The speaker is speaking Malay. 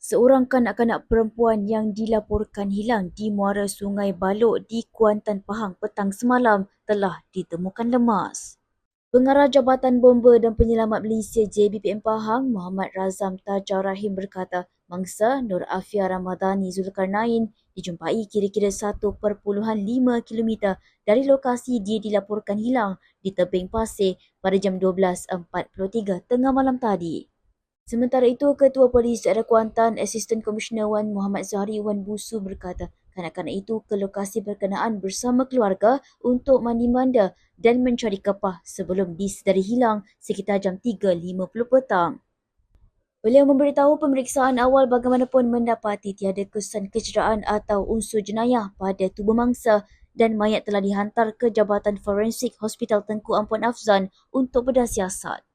Seorang kanak-kanak perempuan yang dilaporkan hilang di muara Sungai Balok di Kuantan Pahang petang semalam telah ditemukan lemas. Pengarah Jabatan Bomba dan Penyelamat Malaysia JBPM Pahang, Muhammad Razam Tajar Rahim berkata, mangsa Nur Afia Ramadhani Zulkarnain dijumpai kira-kira 1.5 km dari lokasi dia dilaporkan hilang di tebing pasir pada jam 12.43 tengah malam tadi. Sementara itu, Ketua Polis Daerah Kuantan, Assistant Commissioner Wan Muhammad Zahri Wan Busu berkata, kanak-kanak itu ke lokasi berkenaan bersama keluarga untuk mandi manda dan mencari kepah sebelum disedari hilang sekitar jam 3.50 petang. Beliau memberitahu pemeriksaan awal bagaimanapun mendapati tiada kesan kecederaan atau unsur jenayah pada tubuh mangsa dan mayat telah dihantar ke Jabatan Forensik Hospital Tengku Ampun Afzan untuk berdasiasat.